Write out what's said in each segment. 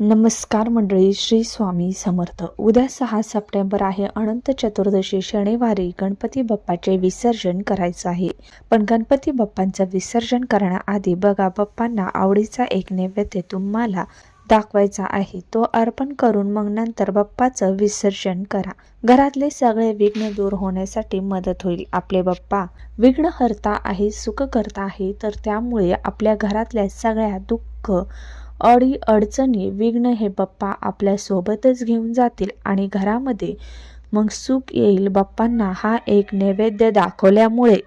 नमस्कार मंडळी श्री स्वामी समर्थ. उद्या सहा सप्टेंबर आहे. अनंत चतुर्दशी शनिवारी गणपती बाप्पाचे विसर्जन करायचं आहे. पण गणपती बाप्पांचं विसर्जन करण्याआधी बघा बाप्पांना आवडीचा एक नैवेद्य तुम्हाला दाखवायचा आहे. तो अर्पण करून मग नंतर बाप्पाचं विसर्जन करा. घरातले सगळे विघ्न दूर होण्यासाठी मदत होईल. आपले बाप्पा विघ्नहर्ता आहे सुख करता आहे तर त्यामुळे आपल्या घरातल्या सगळ्या दुःख अडी अडचणी विघ्न हे बाप्पा आपल्या सोबतच घेऊन जातील आणि घरामध्ये मग सुख येईल. बाप्पांना हा एक नैवेद्य दाखवल्यामुळे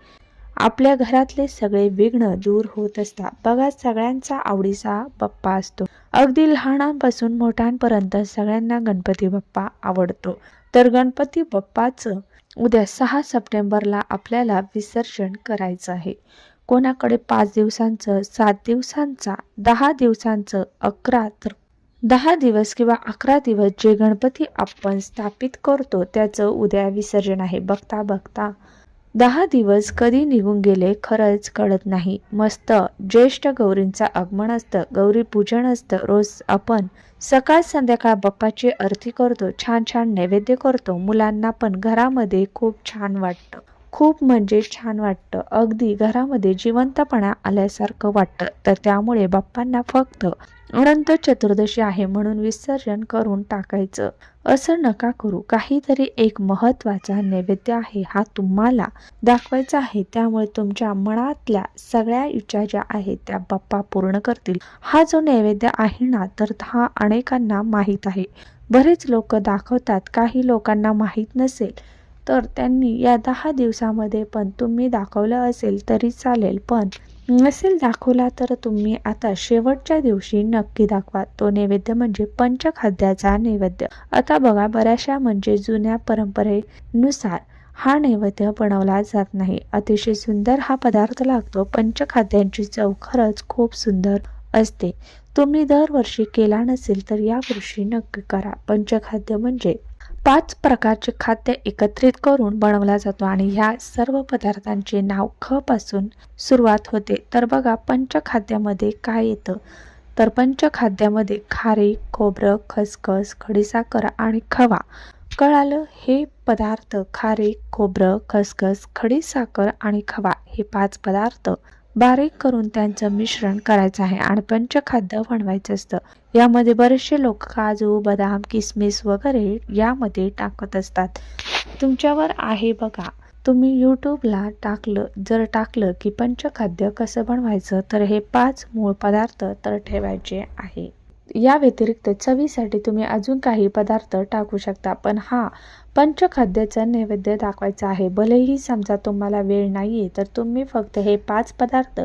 आपल्या घरातले सगळे विघ्न दूर होत असतात. बघा सगळ्यांचा आवडीचा बाप्पा असतो. अगदी लहानांपासून मोठ्यांपर्यंत सगळ्यांना गणपती बाप्पा आवडतो. तर गणपती बाप्पाचं उद्या सहा सप्टेंबरला आपल्याला विसर्जन करायचं आहे. कोणाकडे पाच दिवसांचं सात दिवसांचा दहा दिवसांचं अकरा तर दहा दिवस किंवा अकरा दिवस जे गणपती आपण स्थापित करतो त्याचं उद्या विसर्जन आहे. बघता बघता. दहा दिवस कधी निघून गेले खरंच कळत नाही. मस्त ज्येष्ठ गौरींचं आगमन असतं गौरी पूजन असतं. रोज आपण सकाळ संध्याकाळ बाप्पाची आरती करतो छान छान नैवेद्य करतो. मुलांना पण घरामध्ये खूप छान वाटतं. खूप म्हणजे छान वाटतं. अगदी घरामध्ये जिवंतपणा आल्यासारखं वाटतं. तर त्यामुळे बाप्पांना फक्त अनंत चतुर्दशी आहे म्हणून विसर्जन करून टाकायचं. असं नका करू. काहीतरी एक महत्त्वाचा नैवेद्य आहे हा तुम्हाला दाखवायचा आहे. त्यामुळे तुमच्या मनातल्या सगळ्या इच्छा ज्या आहेत त्या बाप्पा पूर्ण करतील. हा जो नैवेद्य आहे ना तर हा अनेकांना माहीत आहे. बरेच लोक दाखवतात. काही लोकांना माहीत नसेल. तर त्यांनी या दहा दिवसामध्ये पण तुम्ही दाखवलं असेल तरी चालेल पण नसेल दाखवला तर तुम्ही आता शेवटच्या दिवशी नक्की दाखवा. तो नैवेद्य म्हणजे पंचखाद्याचा नैवेद्य. आता बघा बऱ्याचशा म्हणजे जुन्या परंपरेनुसार हा नैवेद्य बनवला जात नाही. अतिशय सुंदर हा पदार्थ लागतो. पंचखाद्यांची चव खरंच खूप सुंदर असते. तुम्ही दरवर्षी केला नसेल तर यावर्षी नक्की करा. पंचखाद्य म्हणजे पाच प्रकारचे खाद्य एकत्रित करून बनवला जातो आणि ह्या सर्व पदार्थांचे नाव ख पासून सुरुवात होते. तर बघा पंचखाद्यामध्ये काय येतं? तर पंचखाद्यामध्ये खारी खोबरं खसखस खडीसाखर आणि खवा. कळालं? हे पदार्थ खारे खोबरं खसखस खडीसाखर आणि खवा हे पाच पदार्थ बारीक करून त्यांचं मिश्रण करायचं आहे. आणि पंचखाद्य बनवायचं असतं. यामध्ये बरेचसे लोक काजू बदाम किसमिस वगैरे यामध्ये टाकत असतात. तुमच्यावर आहे बघा. तुम्ही यूट्यूबला टाकलं जर टाकलं की पंचखाद्य कसं बनवायचं तर हे पाच मूळ पदार्थ तर ठेवायचे आहे. या व्यतिरिक्त चवीसाठी तुम्ही अजून काही पदार्थ टाकू शकता. पण हा पंचखाद्याचा नैवेद्य दाखवायचा आहे. भलेही समजा तुम्हाला वेळ नाही आहे तर तुम्ही फक्त हे पाच पदार्थ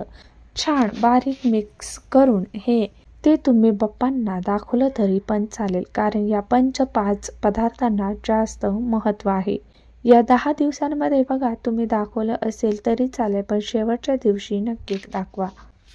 छान बारीक मिक्स करून हे ते तुम्ही बाप्पांना दाखवलं तरी पण चालेल. कारण या पंच पाच पदार्थांना जास्त महत्त्व आहे. या दहा दिवसांमध्ये बघा तुम्ही दाखवलं असेल तरी चालेल पण शेवटच्या दिवशी नक्की दाखवा.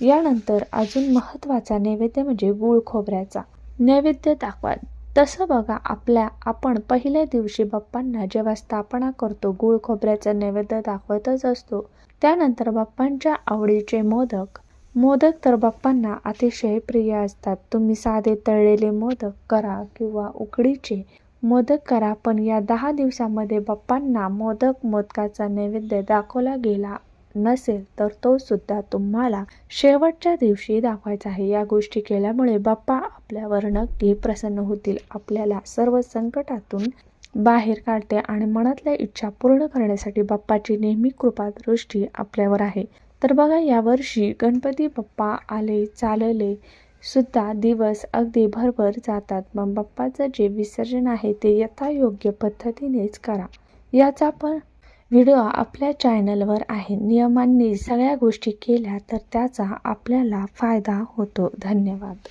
यानंतर अजून महत्त्वाचा नैवेद्य म्हणजे गुळ खोबऱ्याचा. नैवेद्य दाखवा तसं बघा आपल्या आपण पहिल्या दिवशी बाप्पांना जेव्हा स्थापना करतो गुळ खोबऱ्याचा नैवेद्य दाखवतच असतो. त्यानंतर बाप्पांच्या आवडीचे मोदक. मोदक तर बाप्पांना अतिशय प्रिय असतात. तुम्ही साधे तळलेले मोदक करा किंवा उकडीचे मोदक करा पण या दहा दिवसामध्ये बाप्पांना मोदक मोदकाचा नैवेद्य दाखवला गेला. नसेल तर तो सुद्धा तुम्हाला शेवटच्या दिवशी दाखवायचा आहे. या गोष्टी केल्यामुळे बाप्पा आपल्यावर नक्की प्रसन्न होतील. आपल्याला सर्व संकटातून बाहेर काढते आणि मनातल्या इच्छा पूर्ण करण्यासाठी बाप्पाची नेहमी कृपा दृष्टी आपल्यावर आहे. तर बघा यावर्षी गणपती बाप्पा आले चालले सुद्धा दिवस अगदी भरभर जातात. मग बाप्पाचं जे विसर्जन आहे ते यथायोग्य पद्धतीनेच करा. याचा पण व्हिडिओ आपल्या चॅनलवर आहे. नियमांनी सगळ्या गोष्टी केल्या तर त्याचा आपल्याला फायदा होतो. धन्यवाद.